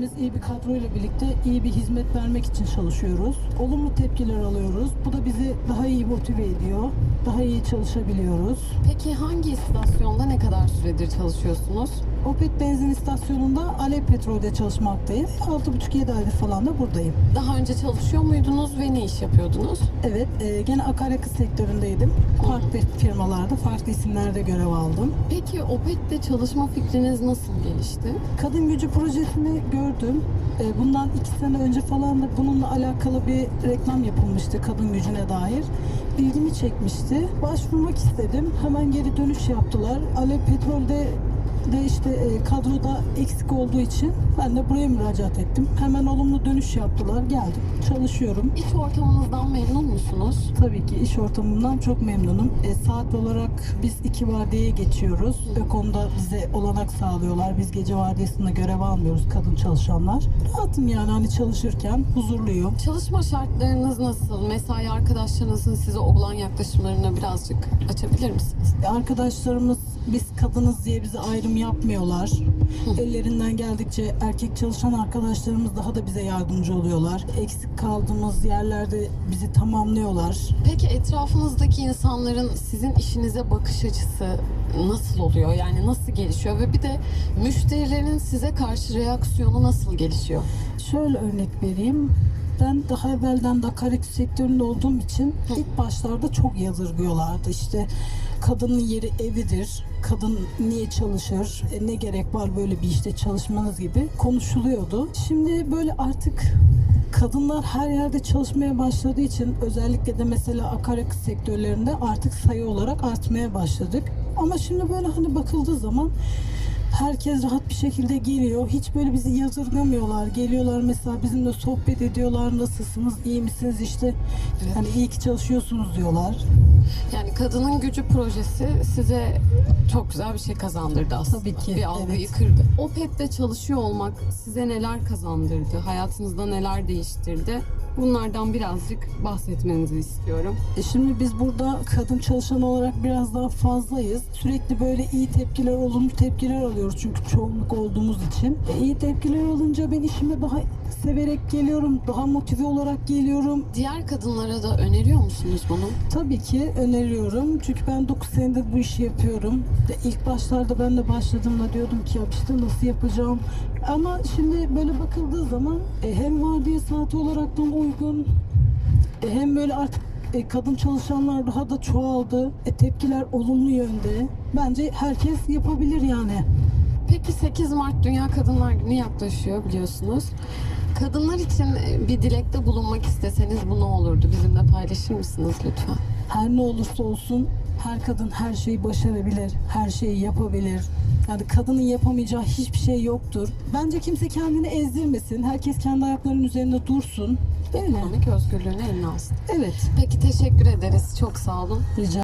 Biz iyi bir kadroyla birlikte iyi bir hizmet vermek için çalışıyoruz. Olumlu tepkiler alıyoruz. Bu da bizi daha iyi motive ediyor. Daha iyi çalışabiliyoruz. Peki hangi istasyonda ne kadar süredir çalışıyorsunuz? Opet benzin istasyonunda Alev Petrol'de çalışmaktayım. 6,5-7 aydır falan da buradayım. Daha önce çalışıyor muydunuz ve ne iş yapıyordunuz? Evet, e, gene akaryakıt sektöründeydim. Farklı firmalarda, farklı isimlerde görev aldım. Peki Opet'te çalışma fikriniz nasıl gelişti? Kadın gücü projesini gördüm. E, Bundan iki sene önce falan da bununla alakalı bir reklam yapılmıştı kadın gücüne dair. İlgimi çekmişti. Başvurmak istedim. Hemen geri dönüş yaptılar. Alev Petrol'de de işte e, kadroda eksik olduğu için ben de buraya müracaat ettim. Hemen olumlu dönüş yaptılar. Geldim. Çalışıyorum. İş ortamınızdan memnun musunuz? Tabii ki iş ortamımdan çok memnunum. E, saat olarak biz iki vardiyaya geçiyoruz. Ve konuda bize olanak sağlıyorlar. Biz gece vardiyasında görev almıyoruz kadın çalışanlar. Rahatım yani hani çalışırken huzurluyum. Çalışma şartlarınız nasıl? Mesai arkadaşlarınızın size olan yaklaşımlarını birazcık açabilir misiniz? Arkadaşlarımız biz kadınız diye bize ayrım yapmıyorlar. Ellerinden geldikçe erkek çalışan arkadaşlarımız daha da bize yardımcı oluyorlar. Eksik kaldığımız yerlerde bizi tamamlıyorlar. Peki etrafınızdaki insanların sizin işinize bakış açısı nasıl oluyor? Yani nasıl gelişiyor? Ve bir de müşterilerin size karşı reaksiyonu nasıl gelişiyor? Şöyle örnek vereyim. Ben daha evvelden de akaryakıt sektöründe olduğum için ilk başlarda çok yadırgıyorlardı. İşte kadının yeri evidir, kadın niye çalışır, e, ne gerek var böyle bir işte çalışmanız gibi konuşuluyordu. Şimdi böyle artık kadınlar her yerde çalışmaya başladığı için özellikle de mesela akaryakıt sektörlerinde artık sayı olarak artmaya başladık. Ama şimdi böyle hani bakıldığı zaman herkes rahat bir şekilde geliyor. Hiç böyle bizi yadırgamıyorlar. Geliyorlar mesela bizimle sohbet ediyorlar. Nasılsınız? iyi misiniz? İşte hani iyi ki çalışıyorsunuz diyorlar. Yani kadının gücü projesi size çok güzel bir şey kazandırdı aslında. Tabii ki, Bir algıyı evet. kırdı. Opet'te çalışıyor olmak size neler kazandırdı? Hayatınızda neler değiştirdi? Bunlardan birazcık bahsetmenizi istiyorum. E şimdi biz burada kadın çalışan olarak biraz daha fazlayız. Sürekli böyle iyi tepkiler, olumlu tepkiler alıyoruz çünkü çoğunluk olduğumuz için. E, iyi tepkiler alınca ben işime daha severek geliyorum, daha motive olarak geliyorum. Diğer kadınlara da öneriyor musunuz bunu? Tabii ki öneriyorum. Çünkü ben 9 senedir bu işi yapıyorum. İlk başlarda ben de başladığımda diyordum ki ya işte nasıl yapacağım. Ama şimdi böyle bakıldığı zaman e, hem vardiya saati olaraktan uygun e, hem böyle artık e, kadın çalışanlar daha da çoğaldı. E, tepkiler olumlu yönde. Bence herkes yapabilir yani. Peki 8 Mart Dünya Kadınlar Günü yaklaşıyor biliyorsunuz. Kadınlar için bir dilekte bulunmak isteseniz bu ne olurdu? Bizimle paylaşır mısınız lütfen? Her ne olursa olsun her kadın her şeyi başarabilir, her şeyi yapabilir. Yani kadının yapamayacağı hiçbir şey yoktur. Bence kimse kendini ezdirmesin. Herkes kendi ayaklarının üzerinde dursun. Öyle. Ekonomik özgürlüğünü eline alsın. Evet. Peki teşekkür ederiz. Çok sağ olun. Rica